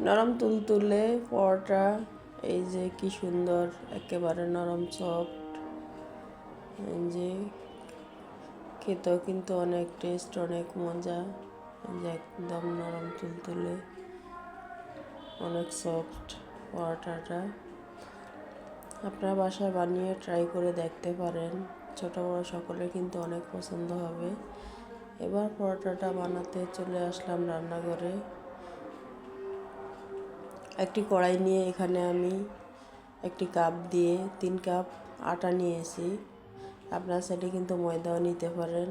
নরম তুলতুলে পরোটা, এই যে কি সুন্দর, একেবারে নরম সফট এই যে খেতেও কিন্তু অনেক টেস্ট অনেক মজা। যে একদম নরম তুলতুলে, অনেক সফট পরোটাটা। আপনার বাসায় বানিয়ে ট্রাই করে দেখতে পারেন। ছোট বড় সকলের কিন্তু অনেক পছন্দ হবে। এবার পরোটাটা বানাতে চলে আসলাম রান্নাঘরে। একটি কড়াই নিয়ে এখানে আমি একটি কাপ দিয়ে তিন কাপ আটা নিয়েছি আপনার সাইডে কিন্তু ময়দাও নিতে পারেন।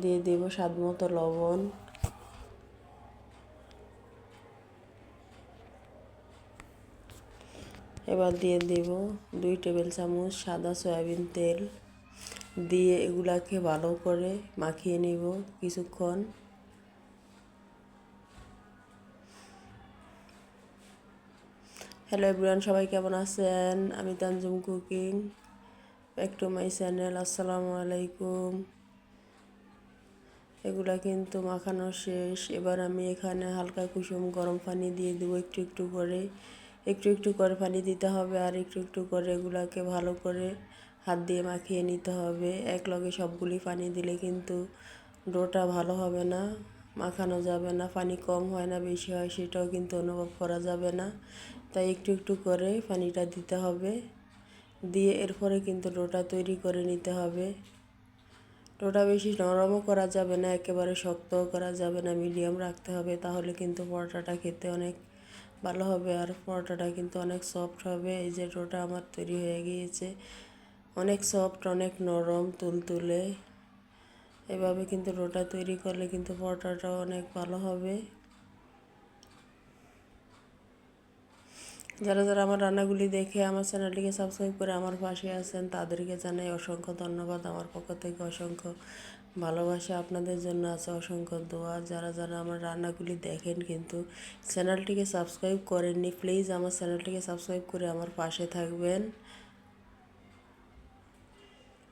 দিয়ে দেব স্বাদ মতো লবণ। এবার দিয়ে দেব দুই টেবিল চামচ সাদা সয়াবিন তেল। দিয়ে এগুলাকে ভালো করে মাখিয়ে নিব কিছুক্ষণ। হ্যালো এভরিওয়ান সবাই কেমন আছেন? আমি Tanjum cooking back to my channel আসসালামু আলাইকুম। এগুলা কিন্তু মাখানো শেষ। এবার আমি এখানে হালকা কুসুম গরম পানি দিয়ে দেবো একটু একটু করে। একটু একটু করে পানি দিতে হবে আর একটু একটু করে এগুলাকে ভালো করে হাত দিয়ে মাখিয়ে নিতে হবে। এক লগে সবগুলি পানি দিলে কিন্তু ডোটা ভালো হবে না, মাখানো যাবে না, পানি কম হয় না, বেশি হয় সেটাও কিন্তু অনুভব করা যাবে না। তাই একটু একটু করে পানিটা দিতে হবে। দিয়ে এরপরে কিন্তু ডোটা তৈরি করে নিতে হবে। ডোটা বেশি নরমও করা যাবে না, একেবারে শক্তও করা যাবে না, মিডিয়াম রাখতে হবে, তাহলে কিন্তু পরোটাটা খেতে অনেক ভালো হবে আর পরোটাটা কিন্তু অনেক সফট হবে। এই যে ডোটা আমার তৈরি হয়ে গিয়েছে। অনেক সফট, অনেক নরম, তুলতুলে। এভাবে কিন্তু ডোটা তৈরি করলে কিন্তু পরোটাটাও অনেক ভালো হবে। যারা যারা আমার রান্নাগুলি দেখে আমার চ্যানেলটিকে সাবস্ক্রাইব করে আমার পাশে আছেন, তাদেরকে জানাই অসংখ্য ধন্যবাদ। আমার পক্ষ থেকে অসংখ্য ভালোবাসা আপনাদের জন্য আছে, অসংখ্য দোয়া। যারা যারা আমার রান্নাগুলি দেখেন কিন্তু চ্যানেলটিকে সাবস্ক্রাইব করেননি প্লিজ আমার চ্যানেলটিকে সাবস্ক্রাইব করে আমার পাশে থাকবেন।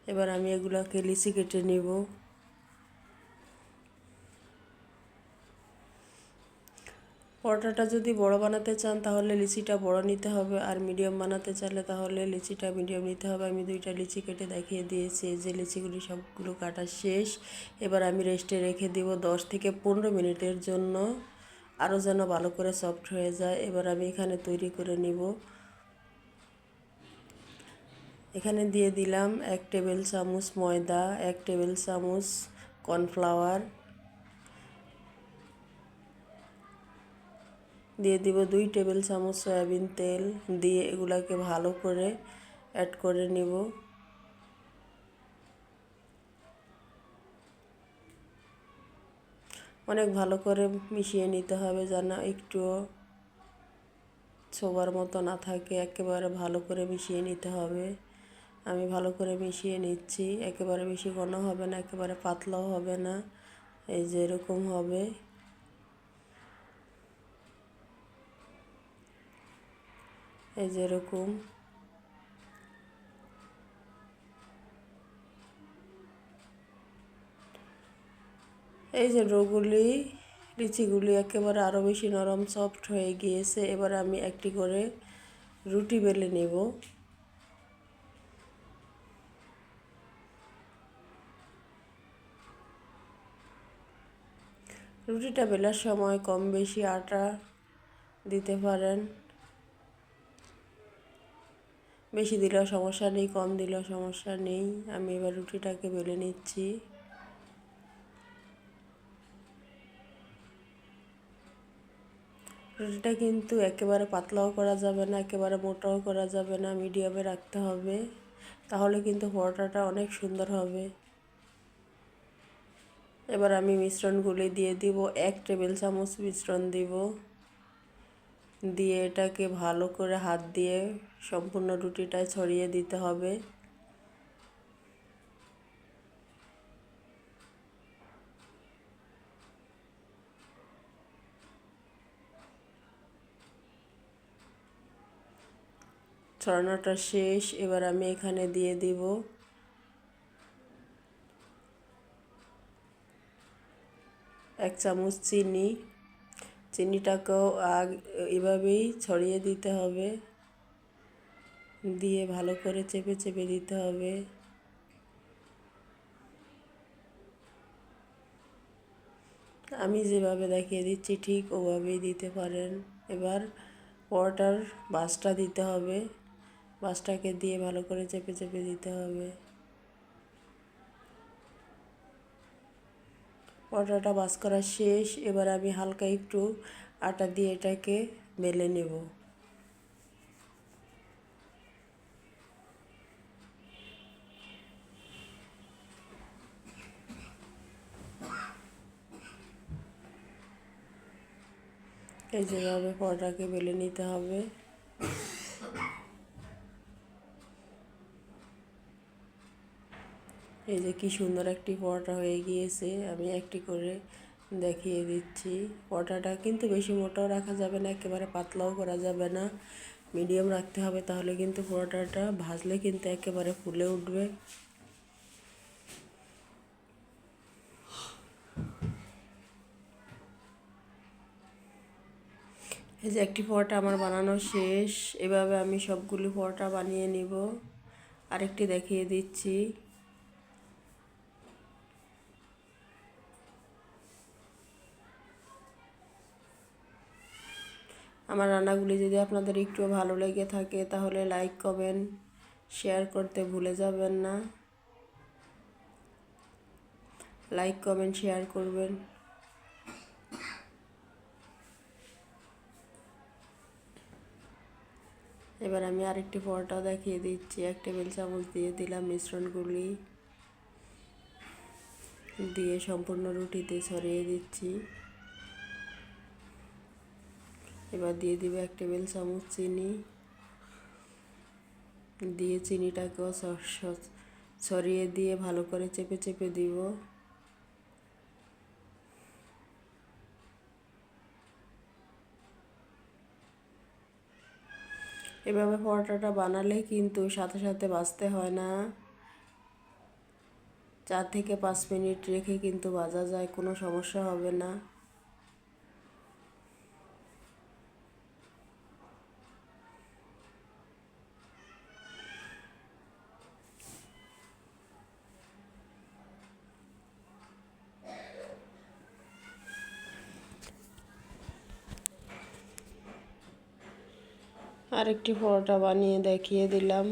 এবার আমি এগুলোকে লিচি কেটে নিব। পরোটাটা যদি বড় বানাতে চান, তাহলে লিচিটা বড় নিতে হবে। আর মিডিয়াম বানাতে চাইলে তাহলে লিচিটা মিডিয়াম নিতে হবে। আমি দুইটা লিচি কেটে দেখিয়ে দিয়েছি, যে লিচিগুলি সবগুলো কাটা শেষ। এবার আমি রেস্টে রেখে দিব দশ থেকে পনেরো মিনিটের জন্য। আরও যেন ভালো করে সফট হয়ে যায়। এবার আমি এখানে তৈরি করে নিব। এখানে দিয়ে দিলাম এক টেবিল চামচ ময়দা, এক টেবিল চামচ কর্নফ্লাওয়ার দিয়ে দিব দুই টেবিল চামচ সয়াবিন তেল, দিয়ে এগুলাকে ভালো করে অ্যাড করে নিব। অনেক ভালো করে মিশিয়ে নিতে হবে যেন একটুও ছোবার মতো না থাকে, একেবারে ভালো করে মিশিয়ে নিতে হবে। আমি ভালো করে মিশিয়ে নিচ্ছি, একেবারে বেশি ঘন হবে না, একেবারে পাতলাও হবে না, এই যে এরকম হবে। এই যে এরকম। এই যে রোগুলি লিচিগুলি একেবারে আরও বেশি নরম সফট হয়ে গিয়েছে। এবার আমি একটি করে রুটি বেলে নেব। রুটিটা বেলার সময় কম বেশি আটা দিতে পারেন। বেশি দিলেও সমস্যা নেই, কম দিলেও সমস্যা নেই। আমি এবার রুটিটাকে বেলে নিচ্ছি। রুটিটা কিন্তু একেবারে পাতলাও করা যাবে না, একেবারে মোটাও করা যাবে না, মিডিয়ামে রাখতে হবে। তাহলে কিন্তু পরোটাটা অনেক সুন্দর হবে। এবার আমি মিশ্রণগুলি দিয়ে দিব, এক টেবিল চামচ মিশ্রণ দিব। দিয়ে এটাকে ভালো করে হাত দিয়ে সম্পূর্ণ রুটিটায় ছড়িয়ে দিতে হবে। ছড়ানোটা শেষ, এবার আমি এখানে দিয়ে দিব। এক চামচ চিনি। চিনিটাকেও আগ, এভাবেই ছড়িয়ে দিতে হবে। দিয়ে ভালো করে চেপে চেপে দিতে হবে। আমি যেভাবে দেখিয়ে দিচ্ছি, ঠিক ওভাবেই দিতে পারেন। এবার পরোটার বাসটা দিতে হবে। বাসটাকে দিয়ে ভালো করে চেপে চেপে দিতে হবে। পরোটাটা বাস করা শেষ। এবার আমি হালকা একটু আটা দিয়ে এটাকে বেলে নেব। এই যেভাবে পরোটাকে বেলে নিতে হবে। এই যে কি সুন্দর একটি পরোটা হয়ে গিয়েছে, আমি একটি করে দেখিয়ে দিচ্ছি। পরোটাটা কিন্তু বেশি মোটাও রাখা যাবে না, একেবারে পাতলাও করা যাবে না। মিডিয়াম রাখতে হবে, তাহলে কিন্তু পরোটাটা ভাজলে কিন্তু একেবারে ফুলে উঠবে। এই যে একটি পরোটা আমার বানানো শেষ, এভাবে আমি সবগুলি পরোটা বানিয়ে নিব। আরেকটি দেখিয়ে দিচ্ছি। আমার রান্নাগুলি যদি আপনাদের একটু ভালো লেগে থাকে, তাহলে লাইক কমেন্ট শেয়ার করতে ভুলে যাবেন না। লাইক কমেন্ট শেয়ার করবেন। এবার আমি আরেকটি পরোটা দেখিয়ে দিচ্ছি। এক টেবিল চামচ দিয়ে দিলাম মিশ্রণগুলি দিয়ে সম্পূর্ণ রুটিতে ছড়িয়ে দিচ্ছি। এবার দিয়ে দিব এক টেবিল চামচ চিনি। দিয়ে চিনিটাকেও ছড়িয়ে দিয়ে ভালো করে চেপে চেপে দিব। এভাবে পরোটাটা বানালে কিন্তু সাথে সাথে বাজতে হয় না। চার থেকে পাঁচ মিনিট রেখে কিন্তু বাজা যায়, কোনো সমস্যা হবে না। আরেকটি পরোটা বানিয়ে দেখিয়ে দিলাম।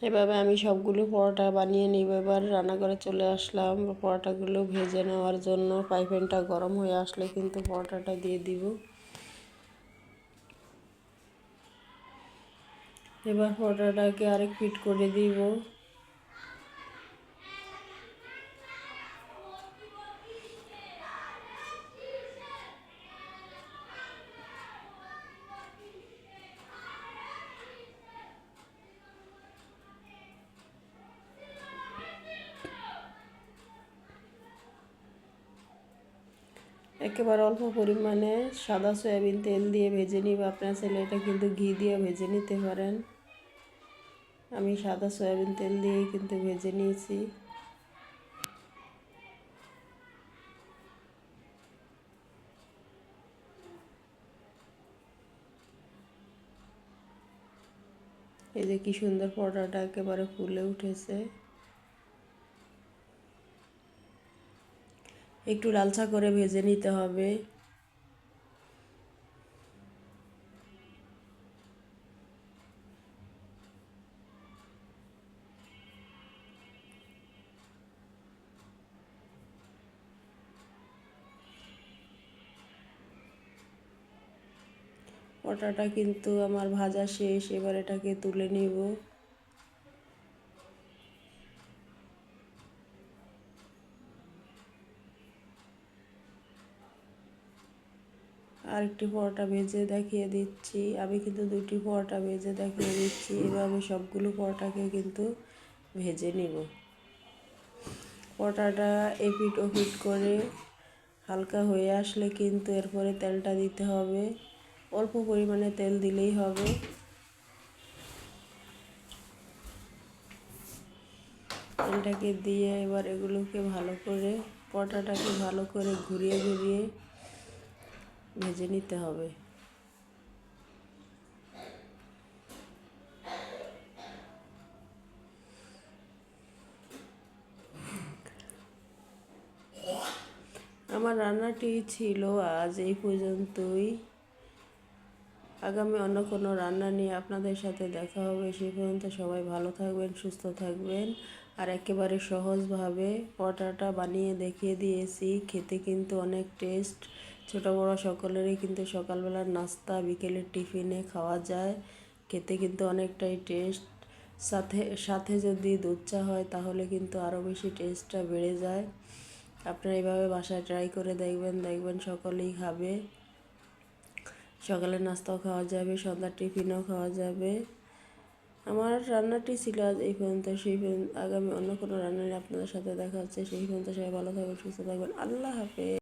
এভাবে আমি সবগুলো পরোটা বানিয়ে নিব। এবার রান্নাঘরে চলে আসলাম। পরোটাগুলো ভেজে নেওয়ার জন্য পাইপেনটা গরম হয়ে আসলে কিন্তু পরোটাটা দিয়ে দিব। এবার পরোটাটাকে আরেক ফিট করে দিব। একেবারে অল্প পরিমাণে সাদা সয়াবিন তেল দিয়ে ভেজে নিব। আপনার ছেলে এটা কিন্তু ঘি দিয়ে ভেজে নিতে পারেন। আমি সাদা সয়াবিন তেল দিয়েই কিন্তু ভেজে নিয়েছি। এই যে কি সুন্দর পরোটাটা একেবারে ফুলে উঠেছে। একটু লালচা করে ভেজে নিতে হবে। পটাটা কিন্তু আমার ভাজা শেষ, এবার এটাকে তুলে নিব। আরেকটি পরোটা ভেজে দেখিয়ে দিচ্ছি। আমি কিন্তু দুটি পরোটা ভেজে দেখিয়ে দিচ্ছি। এভাবে সবগুলো পরোটাকে কিন্তু ভেজে নিব। পরোটাটা এপিট ওপিট করে হালকা হয়ে আসলে কিন্তু এরপরে তেলটা দিতে হবে। অল্প পরিমাণে তেল দিলেই হবে। তেলটাকে দিয়ে এবার এগুলোকে ভালো করে পরোটাটাকে ভালো করে ঘুরিয়ে ঘুরিয়ে ভেজে নিতে হবে। আমার রান্নাটি ছিল আজ এই পর্যন্তই। আগামী অন্য কোনো রান্না নিয়ে আপনাদের সাথে দেখা হবে। সেই পর্যন্ত সবাই ভালো থাকবেন, সুস্থ থাকবেন। আর একেবারে সহজভাবে পটাটা বানিয়ে দেখিয়ে দিয়েছি। খেতে কিন্তু অনেক টেস্ট ছোট বড় সকলেরই কিন্তু সকালবেলার নাস্তা, বিকেলের টিফিনে খাওয়া যায়। খেতে কিন্তু অনেকটাই টেস্ট। সাথে সাথে যদি দুধ চা হয়, তাহলে কিন্তু আরও বেশি টেস্টটা বেড়ে যায়। আপনারা এইভাবে বাসায় ট্রাই করে দেখবেন দেখবেন সকলেই খাবে। সকালের নাস্তাও খাওয়া যাবে, সন্ধ্যার টিফিনও খাওয়া যাবে। আমার রান্নাটি ছিল আজ এই পর্যন্ত, সেই পর্যন্ত আগামী অন্য কোনো রান্না নিয়ে আপনাদের সাথে দেখা হচ্ছে। সেই পর্যন্ত সবাই ভালো থাকবেন, সুস্থ থাকবেন। আল্লাহ হাফেজ।